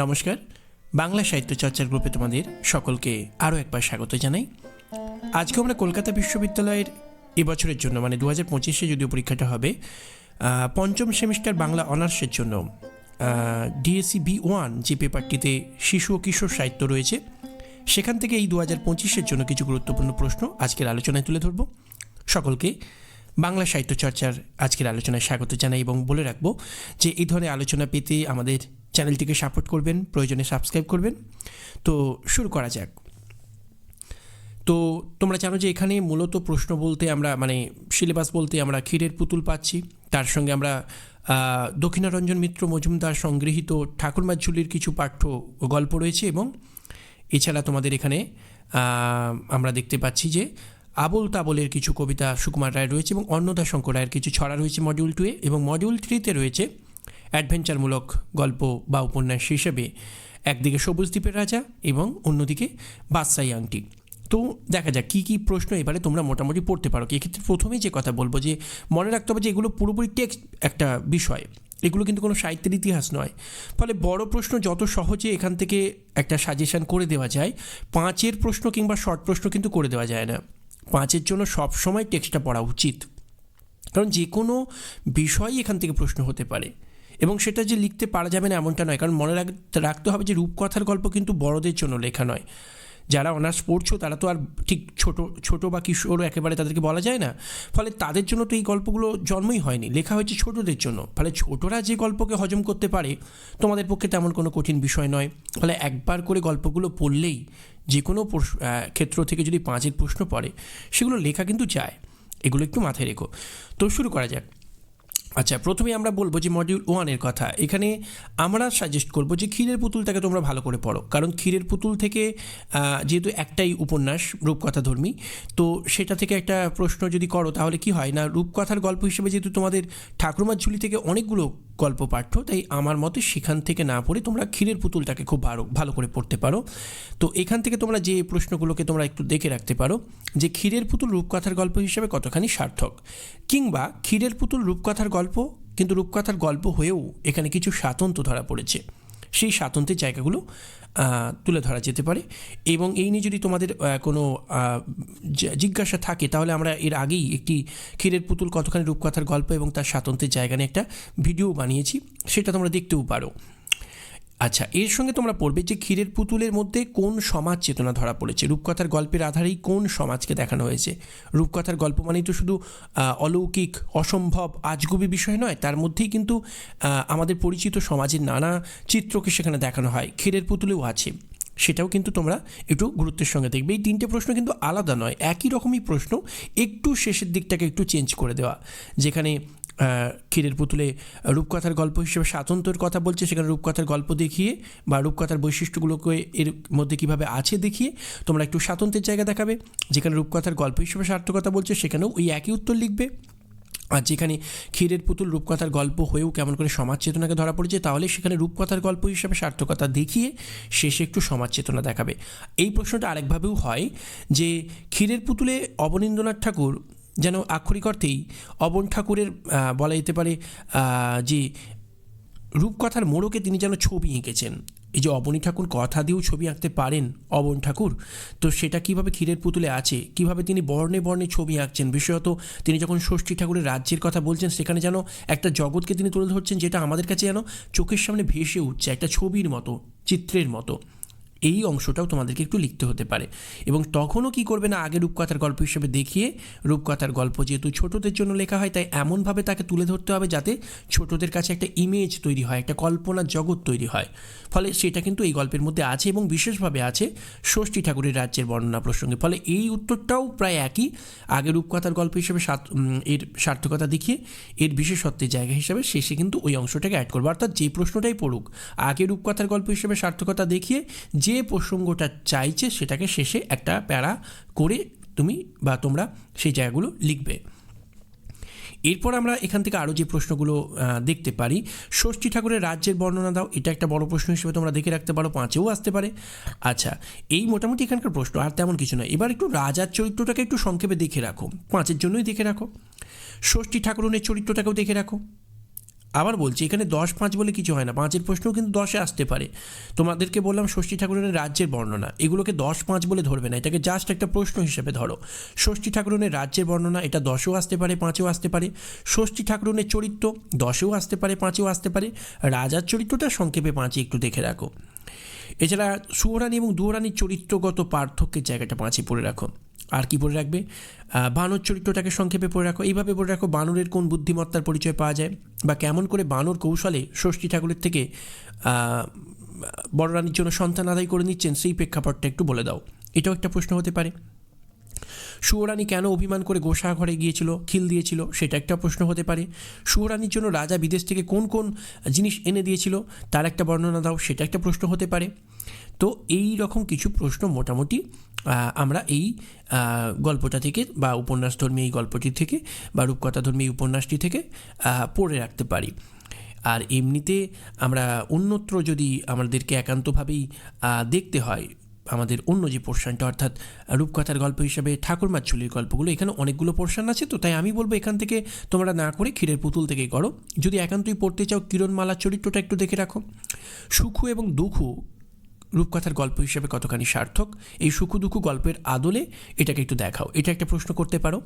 নমস্কার, বাংলা সাহিত্য চর্চার গ্রুপে তোমাদের সকলকে আরও একবার স্বাগত জানাই। আজকে আমরা কলকাতা বিশ্ববিদ্যালয়ের এবছরের জন্য মানে দু হাজার পঁচিশে যদিও পরীক্ষাটা হবে পঞ্চম সেমিস্টার বাংলা অনার্সের জন্য ডিএসসি বি ওয়ান যে পেপারটিতে শিশু ও কিশোর সাহিত্য রয়েছে, সেখান থেকে এই দু হাজার পঁচিশের জন্য কিছু গুরুত্বপূর্ণ প্রশ্ন আজকের আলোচনায় তুলে ধরব। সকলকে বাংলা সাহিত্য চর্চার আজকের আলোচনায় স্বাগত জানাই এবং বলে রাখব যে এই ধরনের আলোচনা পেতে আমাদের চ্যানেলটিকে সাপোর্ট করবেন, প্রয়োজনে সাবস্ক্রাইব করবেন। তো শুরু করা যাক। তো তোমরা জানো যে এখানে মূলত প্রশ্ন বলতে আমরা মানে সিলেবাস বলতে আমরা ক্ষীরের পুতুল পাচ্ছি। তার সঙ্গে আমরা দক্ষিণারঞ্জন মিত্র মজুমদার সংগৃহীত ঠাকুরমার ঝুলির কিছু পাঠ্য গল্প রয়েছে এবং এছাড়া তোমাদের এখানে আমরা দেখতে পাচ্ছি যে আবল তাবলের কিছু কবিতা সুকুমার রায় রয়েছে এবং অন্নদা শঙ্কর রায়ের কিছু ছড়া রয়েছে মডিউল টুয়ে এবং মডিউল থ্রিতে রয়েছে অ্যাডভেঞ্চারমূলক গল্প বা উপন্যাস হিসেবে। একদিকে সবুজ দ্বীপের রাজা এবং অন্যদিকে বাদশাহী আংটি। তো দেখা যাক কী কী প্রশ্ন এবারে তোমরা মোটামুটি পড়তে পারো। এক্ষেত্রে প্রথমেই যে কথা বলব যে, মনে রাখতে হবে যে এগুলো পুরোপুরি টেক্সট একটা বিষয়। এগুলো কিন্তু কোনো সাহিত্যের ইতিহাস নয়। ফলে বড় প্রশ্ন যত সহজে এখান থেকে একটা সাজেশন করে দেওয়া যায়, পাঁচের প্রশ্ন কিংবা শর্ট প্রশ্ন কিন্তু করে দেওয়া যায় না। পাঁচের জন্য সবসময় টেক্সটটা পড়া উচিত। কারণ যে কোনো বিষয়ই এখান থেকে প্রশ্ন হতে পারে। এবং সেটা যে লিখতে পারা যাবে না এমনটা নয়, কারণ মনে রাখতে রাখতে হবে যে রূপকথার গল্প কিন্তু বড়দের জন্য লেখা নয়। যারা অনার্স পড়ছো তারা তো আর ঠিক ছোট ছোট বা কিশোর একেবারে তাদেরকে বলা যায় না। ফলে তাদের জন্য তো এই গল্পগুলো জন্মই হয়নি, লেখা হয়েছে ছোটদের জন্য। ফলে ছোটরা যে গল্পকে হজম করতে পারে, তোমাদের পক্ষে তেমন কোনো কঠিন বিষয় নয়। ফলে একবার করে গল্পগুলো পড়লেই যে কোনো ক্ষেত্র থেকে যদি পাঁচের প্রশ্ন পড়ে, সেগুলো লেখা কিন্তু যায়। এগুলো একটু মাথায় রেখো। তো শুরু করা যাক। আচ্ছা প্রথমে আমরা বলব যে মডিউল ওয়ানের কথা। এখানে আমরা সাজেস্ট করব যে ক্ষীরের পুতুলটাকে তোমরা ভালো করে পড়ো। কারণ ক্ষীরের পুতুল থেকে যেহেতু একটাই উপন্যাস রূপকথা ধর্মী তো সেটা থেকে একটা প্রশ্ন যদি করো তাহলে কি হয় না? রূপকথার গল্প হিসেবে যেহেতু তোমাদের ঠাকুরমার ঝুলি থেকে অনেকগুলো গল্প পাঠ্য, তাই আমার মতে সেখান থেকে না পড়ে তোমরা ক্ষীরের পুতুলটাকে খুব ভালো ভালো করে পড়তে পারো। তো এখান থেকে তোমরা যে প্রশ্নগুলোকে তোমরা একটু দেখে রাখতে পারো যে ক্ষীরের পুতুল রূপকথার গল্প হিসেবে কতখানি সার্থক, কিংবা ক্ষীরের পুতুল রূপকথার গল্প কিন্তু রূপকথার গল্প হয়েও এখানে কিছু স্বাতন্ত্র ধরা পড়েছে। সেই স্বাতন্ত্রের জায়গাগুলো তুলে ধরা যেতে পারে। এবং এই নিয়ে যদি তোমাদের কোনো জিজ্ঞাসা থাকে, তাহলে আমরা এর আগেই একটি ক্ষীরের পুতুল কতখানি রূপকথার গল্প এবং তার স্বাতন্ত্রের জায়গা নিয়ে একটা ভিডিও বানিয়েছি। সেটা তোমরা দেখতেও পারো। আচ্ছা এর সঙ্গে তোমরা পড়বে যে ক্ষীরের পুতুলের মধ্যে কোন সমাজ চেতনা ধরা পড়েছে। রূপকথার গল্পের আধারেই কোন সমাজকে দেখানো হয়েছে। রূপকথার গল্প মানেই তো শুধু অলৌকিক, অসম্ভব, আজগুবি বিষয় নয়, তার মধ্যেই কিন্তু আমাদের পরিচিত সমাজের নানা চিত্রকে সেখানে দেখানো হয়। ক্ষীরের পুতুলেও আছে। সেটাও কিন্তু তোমরা একটু গুরুত্বের সঙ্গে দেখবে। এই তিনটে প্রশ্ন কিন্তু আলাদা নয়, একই রকমই প্রশ্ন, একটু শেষের দিকটাকে একটু চেঞ্জ করে দেওয়া। যেখানে ক্ষীরের পুতুলে রূপকথার গল্প হিসেবে স্বাতন্ত্র্যের কথা বলছে, সেখানে রূপকথার গল্প দেখিয়ে বা রূপকথার বৈশিষ্ট্যগুলোকে এর মধ্যে কীভাবে আছে দেখিয়ে তোমরা একটু স্বাতন্ত্র্যের জায়গা দেখাবে। যেখানে রূপকথার গল্প হিসেবে সার্থকতা বলছে, সেখানেও ওই একই উত্তর লিখবে। আর যেখানে ক্ষীরের পুতুল রূপকথার গল্প হয়েও কেমন করে সমাজ চেতনাকে ধরা পড়েছে, তাহলে সেখানে রূপকথার গল্প হিসাবে সার্থকতা দেখিয়ে শেষে একটু সমাজ চেতনা দেখাবে। এই প্রশ্নটা আরেকভাবেও হয় যে, ক্ষীরের পুতুলে অবনীন্দ্রনাথ ঠাকুর যেন আক্ষরিক অর্থেই অবন ঠাকুরের বলা যেতে পারে যে রূপকথার মোড়কে তিনি যেন ছবি এঁকেছেন। এই যে অবনী ঠাকুর কথা দিয়েও ছবি আঁকতে পারেন অবন ঠাকুর, তো সেটা কীভাবে ক্ষীরের পুতুলে আছে? কীভাবে তিনি বর্ণে বর্ণে ছবি আঁকছেন? বিশেষত তিনি যখন ষষ্ঠী ঠাকুরের রাজ্যের কথা বলছেন, সেখানে যেন একটা জগৎকে তিনি তুলে ধরছেন, যেটা আমাদের কাছে যেন চোখের সামনে ভেসে উঠছে, একটা ছবির মতো, চিত্রের মতো। এই অংশটাও তোমাদেরকে একটু লিখতে হতে পারে। এবং তখনও কি করবে না আগে রূপকথার গল্প হিসেবে দেখিয়ে, রূপকথার গল্প যেহেতু ছোটদের জন্য লেখা হয়, তাই এমনভাবে তাকে তুলে ধরতে হবে যাতে ছোটদের কাছে একটা ইমেজ তৈরি হয়, একটা কল্পনার জগৎ তৈরি হয়। ফলে সেটা কিন্তু এই গল্পের মধ্যে আছে এবং বিশেষভাবে আছে ষষ্ঠী ঠাকুরের রাজ্যের বর্ণনা প্রসঙ্গে। ফলে এই উত্তরটাও প্রায় একই। আগে রূপকথার গল্প হিসেবে এর সার্থকতা দেখিয়ে, এর বিশেষত্বের জায়গা হিসেবে শেষে কিন্তু ওই অংশটাকে অ্যাড করব। অর্থাৎ যে প্রশ্নটাই পড়ুক, আগে রূপকথার গল্প হিসেবে সার্থকতা দেখিয়ে, যে প্রসঙ্গটা চাইছে সেটাকে শেষে একটা প্যারা করে তুমি বা তোমরা সেই জায়গাগুলো লিখবে। এরপর আমরা এখান থেকে আরও যে প্রশ্নগুলো দেখতে পারি, ষষ্ঠী ঠাকুরের রাজ্যের বর্ণনা দাও। এটা একটা বড় প্রশ্ন হিসেবে তোমরা দেখে রাখতে পারো, পাঁচেও আসতে পারে। আচ্ছা এই মোটামুটি এখানকার প্রশ্ন, আর তেমন কিছু নয়। এবার একটু রাজার চরিত্রটাকে একটু সংক্ষেপে দেখে রাখো, পাঁচের জন্যই দেখে রাখো। ষষ্ঠী ঠাকুরনের চরিত্রটাকেও দেখে রাখো। আবার বলছি, এখানে দশ পাঁচ বলে কিছু হয় না, পাঁচের প্রশ্নও কিন্তু দশে আসতে পারে। তোমাদেরকে বললাম ষষ্ঠী ঠাকুরের রাজ্যের বর্ণনা, এগুলোকে দশ পাঁচ বলে ধরবে না, এটাকে জাস্ট একটা প্রশ্ন হিসেবে ধরো। ষষ্ঠী ঠাকুরনের রাজ্যের বর্ণনা, এটা দশেও আসতে পারে, পাঁচেও আসতে পারে। ষষ্ঠী ঠাকুরনের চরিত্র, দশেও আসতে পারে, পাঁচেও আসতে পারে। রাজার চরিত্রটা সংক্ষেপে পাঁচে একটু দেখে রাখো। এছাড়া সুহরানি এবং দুহরানির চরিত্রগত পার্থক্যের জায়গাটা পাঁচে পড়ে রাখো। আর কি পড়ে রাখবে? বানর চরিত্রটাকে সংক্ষেপে পড়ে রাখো। এইভাবে পড়ে রাখো, বানরের কোন বুদ্ধিমত্তার পরিচয় পাওয়া যায়? বা কেমন করে বানর কৌশলে ষষ্ঠী ঠাকুরের থেকে বড় রানীর জন্য সন্তান আদায় করে নিচ্ছেন সেই প্রেক্ষাপটটা একটু বলে দাও। এটাও একটা প্রশ্ন হতে পারে। সুয়রানী কেন অভিমান করে গোসা ঘরে গিয়েছিল, খিল দিয়েছিল? সেটা একটা প্রশ্ন হতে পারে। সুয়রানীর জন্য রাজা বিদেশ থেকে কোন কোন জিনিস এনে দিয়েছিল? তার একটা বর্ণনা দাও, সেটা একটা প্রশ্ন হতে পারে। তো এই রকম কিছু প্রশ্ন মোটামুটি আমরা এই গল্পটা থেকে বা উপন্যাসধর্মী এই গল্পটি থেকে বা রূপকথাধর্মী এই উপন্যাসটি থেকে পড়ে রাখতে পারি। আর এমনিতে আমরা অন্যত্র যদি আমাদেরকে একান্তভাবেই দেখতে হয়, আমাদের অন্য যে পোর্শনটা অর্থাৎ রূপকথার গল্প হিসাবে ঠাকুরমার ঝুলির গল্পগুলো, এখানে অনেকগুলো পোর্শন আছে তো, তাই আমি বলব এখান থেকে তোমরা না করে ক্ষীরের পুতুল থেকে করো। যদি একান্তই পড়তে চাও, কিরণমালার চরিত্রটা একটু দেখে রাখো। সুখু এবং দুঃখু রূপকথার গল্প হিসেবে কতখানি সার্থক? এই সুখু দুঃখু গল্পের আদলে এটাকে একটু দেখাও। এটা একটা প্রশ্ন করতে পারো।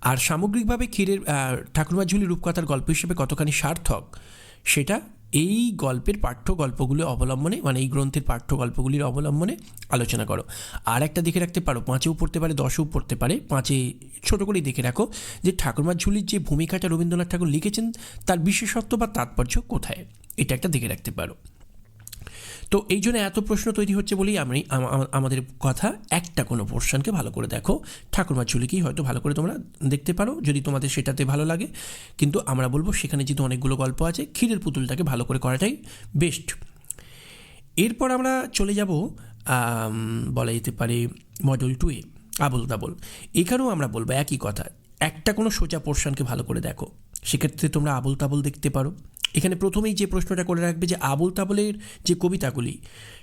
আর সামগ্রিকভাবে ক্ষীরের আহ, ঠাকুরমার ঝুলি রূপকথার গল্প হিসেবে কতখানি সার্থক? সেটা এই গল্পের পাঠ্য গল্পগুলো অবলম্বনে মানে এই গ্রন্থের পাঠ্য গল্পগুলির অবলম্বনে আলোচনা করো। আর একটা দেখে রাখতে পারো পাঁচেও পড়তে পারে দশেও পড়তে পারে পাঁচে ছোট করেই দেখে রাখো যে ঠাকুরমার ঝুলির যে ভূমিকাটা রবীন্দ্রনাথ ঠাকুর লিখেছেন তার বিশেষত্ব বা তাৎপর্য কোথায়? এটা একটা দেখে রাখতে পারো। তো এই জন্য এত প্রশ্ন তৈরি হচ্ছে বলেই আমি, আম- আম- আমাদের কথা একটা কোনো পোর্শনকে ভালো করে দেখো। ঠাকুরমার ঝুলিকেই হয়তো ভালো করে তোমরা দেখতে পারো, যদি তোমাদের সেটাতে ভালো লাগে। কিন্তু আমরা বলব সেখানে যেহেতু অনেকগুলো গল্প আছে, ক্ষীরের পুতুলটাকে ভালো করে করাটাই বেস্ট এরপর আমরা চলে যাব বলা যেতে পারে মডেল টুয়ে আবল তাবল। এখানেও আমরা বলব একই কথা, একটা কোনো সোজা পোর্শনকে ভালো করে দেখো। সেক্ষেত্রে তোমরা আবল তাবল দেখতে পারো। এখানে প্রথমেই যে প্রশ্নটা করে রাখবে যে আবুল তাবলের যে কবিতাগুলি,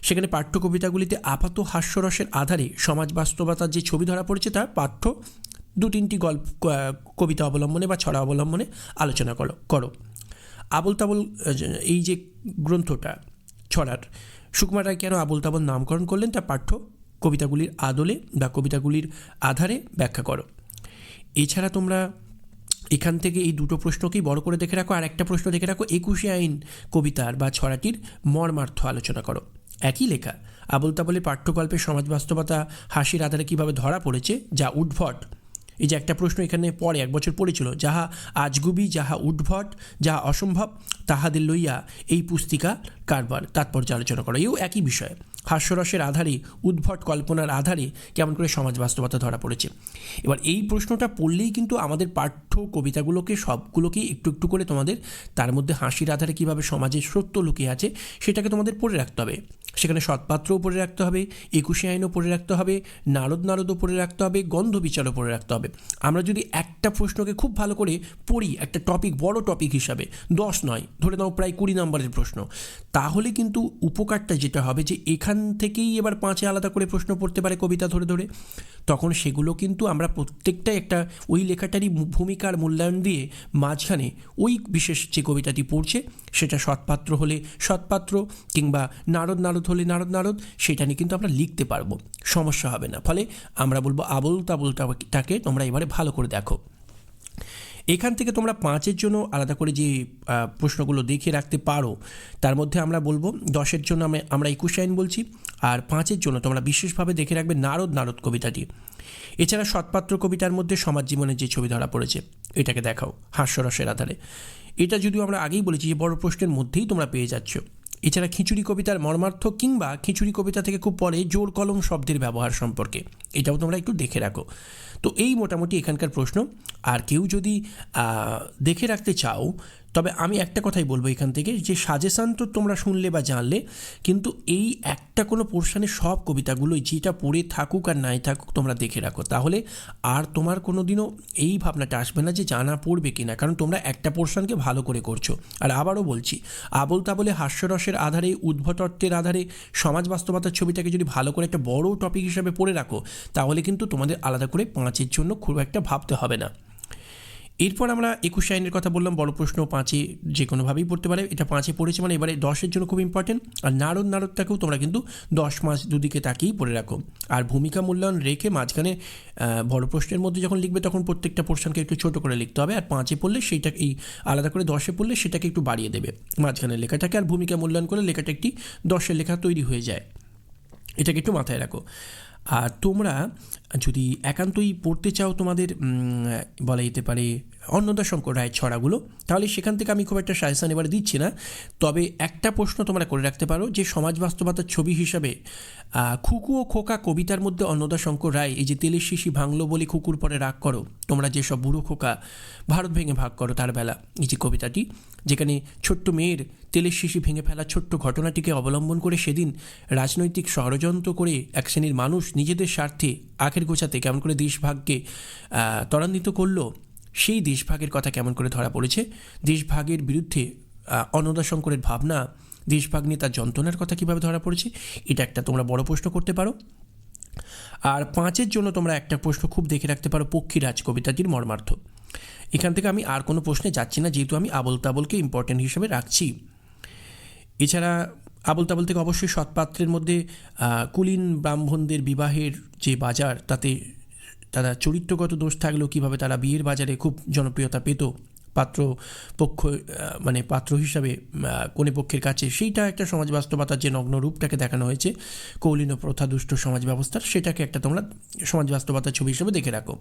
সেখানে পাঠ্য কবিতাগুলিতে আপাত হাস্যরসের আধারে সমাজ বাস্তবতার যে ছবি ধরা পড়েছে তার পাঠ্য দু তিনটি গল্প কবিতা অবলম্বনে বা ছড়া অবলম্বনে আলোচনা করো করো। আবুল তাবল এই যে গ্রন্থটা ছড়ার, সুকুমার রায় কেন আবুল তাবল নামকরণ করলেন তা পাঠ্য কবিতাগুলির আদলে বা কবিতাগুলির আধারে ব্যাখ্যা করো। এছাড়া তোমরা এখান থেকে এই দুটো প্রশ্নকেই বড় করে দেখে রাখো। আর একটা প্রশ্ন দেখে রাখো। একুশে আইন কবিতার বা ছড়াটির মর্মার্থ আলোচনা করো। একই লেখা আবুল তাবলের পাঠ্যগল্পের সমাজ বাস্তবতা হাসির আধারে কীভাবে ধরা পড়েছে, যা উদ্ভট। এই যে একটা প্রশ্ন এখানে পরে এক বছর পড়েছিল, যাহা আজগুবি, যাহা উদ্ভট, যাহা অসম্ভব, তাহাদের লইয়া এই পুস্তিকা কারবার, তাৎপর্য আলোচনা করো। এও একই বিষয়। হাস্যরসের আধারে, উদ্ভট কল্পনার আধারে কেমন করে সমাজ বাস্তবতা ধরা পড়েছে। এবার এই প্রশ্নটা পড়লেই কিন্তু আমাদের পাঠ্য কবিতাগুলোকে সবগুলোকেই একটু একটু করে তোমাদের তার মধ্যে হাসির আধারে কীভাবে সমাজের সত্য লুকিয়ে আছে, সেটাকে তোমাদের পড়ে রাখতে হবে। সেখানে সৎপাত্রও পরে রাখতে হবে, একুশে আইনও পরে রাখতে হবে, নারদ নারদও পরে রাখতে হবে, গন্ধ বিচারও পরে রাখতে হবে। আমরা যদি একটা প্রশ্নকে খুব ভালো করে পড়ি, একটা টপিক বড় টপিক হিসাবে, দশ নয়, ধরে নাও প্রায় কুড়ি নম্বরের প্রশ্ন, তাহলে কিন্তু উপকারটা যেটা হবে যে এখান থেকেই এবার পাঁচে আলাদা করে প্রশ্ন পড়তে পারে কবিতা ধরে ধরে। তখন সেগুলো কিন্তু আমরা প্রত্যেকটাই একটা ওই লেখাটারই ভূমিকার মূল্যায়ন দিয়ে মাঝখানে ওই বিশেষ যে কবিতাটি পড়ছে, সেটা সৎপাত্র হলে সৎপাত্র কিংবা নারদ নারদ হলে নারদ নারদ, সেটা নিয়ে কিন্তু আমরা লিখতে পারব। সমস্যা হবে না। ফলে আমরা বলব আবল তাবলটাকে তোমরা এবারে ভালো করে দেখো। এখান থেকে তোমরা পাঁচের জন্য আলাদা করে যে প্রশ্নগুলো দেখে রাখতে পারো, তার মধ্যে আমরা বলব দশের জন্য আমি- আমরা একুশ আইন বলছি। আর পাঁচের জন্য তোমরা বিশেষভাবে দেখে রাখবে নারদ নারদ কবিতাটি। এছাড়া সৎপাত্র কবিতার মধ্যে সমাজ জীবনের যে ছবি ধরা পড়েছে, এটাকে দেখাও হাস্যরসের আধারে। এটা যদিও আমরা আগেই বলেছি যে বড় প্রশ্নের মধ্যেই তোমরা পেয়ে যাচ্ছ। এছাড়া খিচুড়ি কবিতার মর্মার্থ কিংবা খিচুড়ি কবিতা থেকে খুব পরে জোর কলম শব্দের ব্যবহার সম্পর্কে, এটাও তোমরা একটু দেখে রাখো। তো এই মোটামুটি এখানকার প্রশ্ন। আর কেউ যদি দেখে রাখতে চাও তবে আমি একটা কথাই বলব এখান থেকে যে সাজেশান তো তোমরা শুনলে বা জানলে, কিন্তু এই একটা কোনো পোর্শনের সব কবিতাগুলোই যেটা পড়ে থাকুক আর নাই থাকুক তোমরা দেখে রাখো। তাহলে আর তোমার কোনো দিনও এই ভাবনাটা আসবে না যে জানা পড়বে কিনা, কারণ তোমরা একটা পোর্শনকে ভালো করে করছ। আর আবারও বলছি আবল তাবলে হাস্যরসের আধারে, উদ্ভটত্বের আধারে, সমাজ বাস্তবতার ছবিটাকে যদি ভালো করে একটা বড় টপিক হিসাবে পড়ে রাখো, তাহলে কিন্তু তোমাদের আলাদা করে পাঁচের জন্য খুব একটা ভাবতে হবে না। এরপর আমরা একুশ আইনের কথা বললাম, বড় প্রশ্ন পাঁচে যে কোনোভাবেই পড়তে পারে, এটা পাঁচে পড়েছে মানে এবারে দশের জন্য খুব ইম্পর্টেন্ট আর নারদ নারদটাকেও তোমরা কিন্তু দশ মাস দুদিকে তাকিয়েই পড়ে রাখো। আর ভূমিকা মূল্যায়ন রেখে মাঝখানে বড় প্রশ্নের মধ্যে যখন লিখবে তখন প্রত্যেকটা পোর্শনকে একটু ছোট করে লিখতে হবে। আর পাঁচে পড়লে সেইটা, এই আলাদা করে দশে পড়লে সেটাকে একটু বাড়িয়ে দেবে মাঝখানে লেখাটাকে। আর ভূমিকা মূল্যায়ন করে লেখাটা একটি দশের লেখা তৈরি হয়ে যায়। এটাকে একটু মাথায় রাখো। আর তোমরা যদি একান্তই পড়তে চাও তোমাদের বলা যেতে পারে, অন্নদা শঙ্কর রায়ের ছড়াগুলো, তাহলে সেখান থেকে আমি খুব একটা সাজেশন এবারে দিচ্ছি না। তবে একটা প্রশ্ন তোমরা করে রাখতে পারো যে, সমাজ বাস্তবতার ছবি হিসাবে খুকু ও খোকা কবিতার মধ্যে অন্নদা শঙ্কর রায়, এই যে তেলের শিশি ভাঙলো বলে খুকুর পরে রাগ করো, তোমরা যেসব বুড়ো খোকা ভারত ভেঙে ভাগ করো তার বেলা, এই যে কবিতাটি, যেখানে ছোট্ট মেয়ের তেলের শিশি ভেঙে ফেলা ছোট্ট ঘটনাটিকে অবলম্বন করে সেদিন রাজনৈতিক ষড়যন্ত্র করে এক শ্রেণির মানুষ নিজেদের স্বার্থে আখের গোছাতে কেমন করে দেশভাগকে ত্বরান্বিত করল সেই দেশভাগের কথা কেমন করে ধরা পড়েছে? দেশভাগের বিরুদ্ধে আহ, অন্নদা শঙ্করের ভাবনা দেশভাগ নিয়ে তার যন্ত্রণার কথা কীভাবে ধরা পড়েছে? এটা একটা তোমরা বড় প্রশ্ন করতে পারো। আর পাঁচের জন্য তোমরা একটা প্রশ্ন খুব দেখে রাখতে পারো পক্ষীরাজ কবিতাটির মর্মার্থ। এখান থেকে আমি আর কোনো প্রশ্নে যাচ্ছি না যেহেতু আমি আবল তাবলকে ইম্পর্টেন্ট হিসেবে রাখছি। এছাড়া আবল তাবল থেকে অবশ্যই সৎপাত্রের মধ্যে কুলীন ব্রাহ্মণদের বিবাহের যে বাজার, তাতে তারা চরিত্রগত দোষ থাকলেও কীভাবে তারা বিয়ের বাজারে খুব জনপ্রিয়তা পেত, পাত্র পক্ষ মানে পাত্র হিসাবে কনে পক্ষের কাছে, সেইটা একটা সমাজ বাস্তবতার যে নগ্ন রূপটাকে দেখানো হয়েছে, কৌলীন প্রথা দুষ্ট সমাজ ব্যবস্থার, সেটাকে একটা তোমরা সমাজ বাস্তবতার ছবি হিসেবে দেখে রাখো।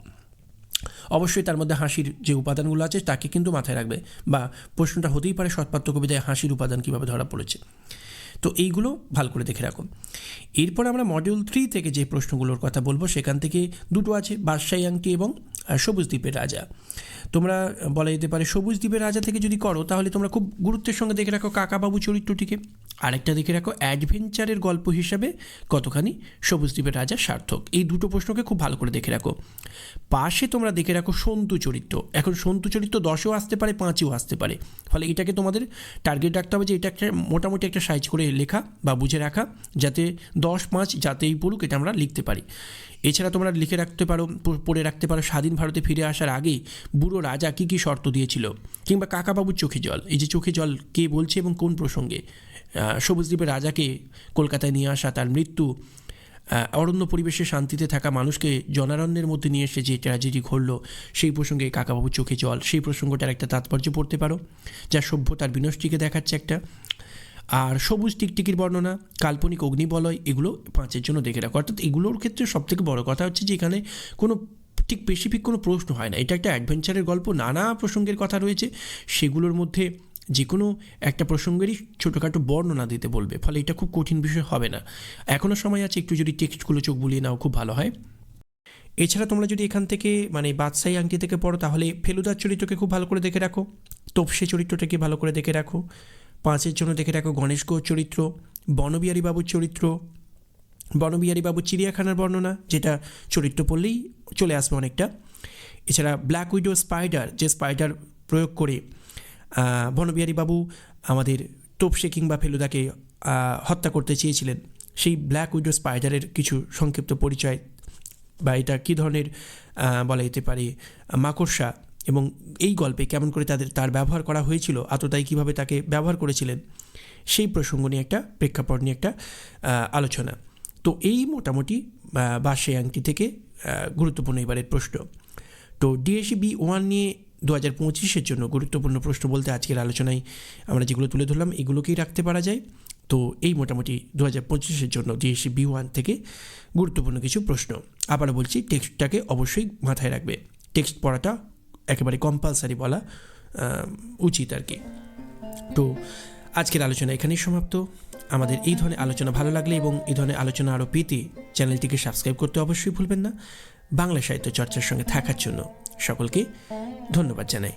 অবশ্যই তার মধ্যে হাসির যে উপাদানগুলো আছে, তাকে কিন্তু মাথায় রাখবে, বা প্রশ্নটা হতেই পারে সৎপাত্র কবিতায় হাসির উপাদান কীভাবে ধরা পড়েছে। তো এইগুলো ভালো করে দেখে রাখো। এরপর আমরা মডিউল থ্রি থেকে যে প্রশ্নগুলোর কথা বলব, সেখান থেকে দুটো আছে, বাদশাহী আংটি এবং সবুজ দ্বীপের রাজা। তোমরা বলা যেতে পারে সবুজ দ্বীপের রাজা থেকে যদি করো, তাহলে তোমরা খুব গুরুত্বের সঙ্গে দেখে রাখো কাকাবাবু চরিত্রটিকে। আরেকটা দেখে রাখো অ্যাডভেঞ্চারের গল্প হিসাবে কতখানি সবুজ দ্বীপের রাজা সার্থক। এই দুটো প্রশ্নকে খুব ভালো করে দেখে রাখো। পাশে তোমরা দেখে রাখো সন্তু চরিত্র। এখন সন্তু চরিত্র দশেও আসতে পারে, পাঁচেও আসতে পারে। ফলে এটাকে তোমাদের টার্গেট রাখতে হবে যে এটা একটা, মোটামুটি একটা সাইজ করে লেখা বা বুঝে রাখা, যাতে দশ পাঁচ যাতেই পড়ুক এটা আমরা লিখতে পারি। এছাড়া তোমরা লিখে রাখতে পারো পড়ে রাখতে পারো, স্বাধীন ভারতে ফিরে আসার আগেই বুড়ো রাজা কী কী শর্ত দিয়েছিল? কিংবা কাকাবাবুর চোখে জল, এই যে চোখে জল কে বলছে এবং কোন প্রসঙ্গে? সবুজদ্বীপের রাজাকে কলকাতায় নিয়ে আসা, তার মৃত্যু অরণ্য পরিবেশে শান্তিতে থাকা মানুষকে জনারণ্যের মধ্যে নিয়ে এসে যে ট্র্যাজেডি ঘটলো, সেই প্রসঙ্গে কাকাবাবুর চোখে জল, সেই প্রসঙ্গটার একটা তাৎপর্য পড়তে পারো, যা সভ্যতার বিনষ্টিকে দেখাচ্ছে একটা। আর সবুজ টিকটিকির বর্ণনা, কাল্পনিক অগ্নিবলয়, এগুলো পাঁচের জন্য দেখে রাখো। অর্থাৎ এগুলোর ক্ষেত্রে সবথেকে বড় কথা হচ্ছে যে এখানে কোনো ঠিক স্পেসিফিক কোনো প্রশ্ন হয় না। এটা একটা অ্যাডভেঞ্চারের গল্প, নানা প্রসঙ্গের কথা রয়েছে। সেগুলোর মধ্যে যে কোনো একটা প্রসঙ্গেরই ছোটোখাটো বর্ণনা দিতে বলবে, ফলে এটা খুব কঠিন বিষয় হবে না। এখনও সময় আছে, একটু যদি টেক্সটগুলো চোখ বুলিয়ে নাও, খুব ভালো হয়। এছাড়া তোমরা যদি এখান থেকে মানে বাদশাহী আংটি থেকে পড়ো, তাহলে ফেলুদার চরিত্রকে খুব ভালো করে দেখে রাখো, তোপসে চরিত্রটাকে ভালো করে দেখে রাখো। পাঁচের জন্য দেখে রাখো গণেশ গুহর চরিত্র, বনবিহারী বাবুর চরিত্র, বনবিহারী বাবুর চিড়িয়াখানার বর্ণনা, যেটা চরিত্র পড়লেই চলে আসবে অনেকটা। এছাড়া ব্ল্যাক উইডো স্পাইডার যে স্পাইডার প্রয়োগ করে বনবিহারী বাবু আমাদের তোপসে কিংবা ফেলুদাকে হত্যা করতে চেয়েছিলেন। সেই ব্ল্যাক উইডো স্পাইডারের কিছু সংক্ষিপ্ত পরিচয় বা এটা কী ধরনের বলা যেতে পারে, মাকড়সা এবং এই গল্পে কেমন করে তাদের তার ব্যবহার করা হয়েছিল আততাই কীভাবে তাকে ব্যবহার করেছিলেন সেই প্রসঙ্গ নিয়ে একটা প্রেক্ষাপট নিয়ে একটা আলোচনা। তো এই মোটামুটি আহ, বাসে আংটি থেকে গুরুত্বপূর্ণ এবারের প্রশ্ন। তো ডিএসি বি ওয়ান নিয়ে দু হাজার পঁচিশের জন্য গুরুত্বপূর্ণ প্রশ্ন বলতে আজকের আলোচনায় আমরা যেগুলো তুলে ধরলাম এগুলোকেই রাখতে পারা যায়। তো এই মোটামুটি দু হাজার পঁচিশের জন্য ডিএসি বি ওয়ান থেকে গুরুত্বপূর্ণ কিছু প্রশ্ন। আবারও বলছি টেক্সটটাকে অবশ্যই মাথায় রাখবে। টেক্সট পড়াটা একেবারে কম্পালসারি বলা উচিত আর কি তো আজকের আলোচনা এখানেই সমাপ্ত। আমাদের এই ধরনের আলোচনা ভালো লাগলে এবং এই ধরনের আলোচনা আরও পেতে চ্যানেলটিকে সাবস্ক্রাইব করতে অবশ্যই ভুলবেন না। বাংলা সাহিত্য চর্চার সঙ্গে থাকার জন্য সকলকে ধন্যবাদ জানাই।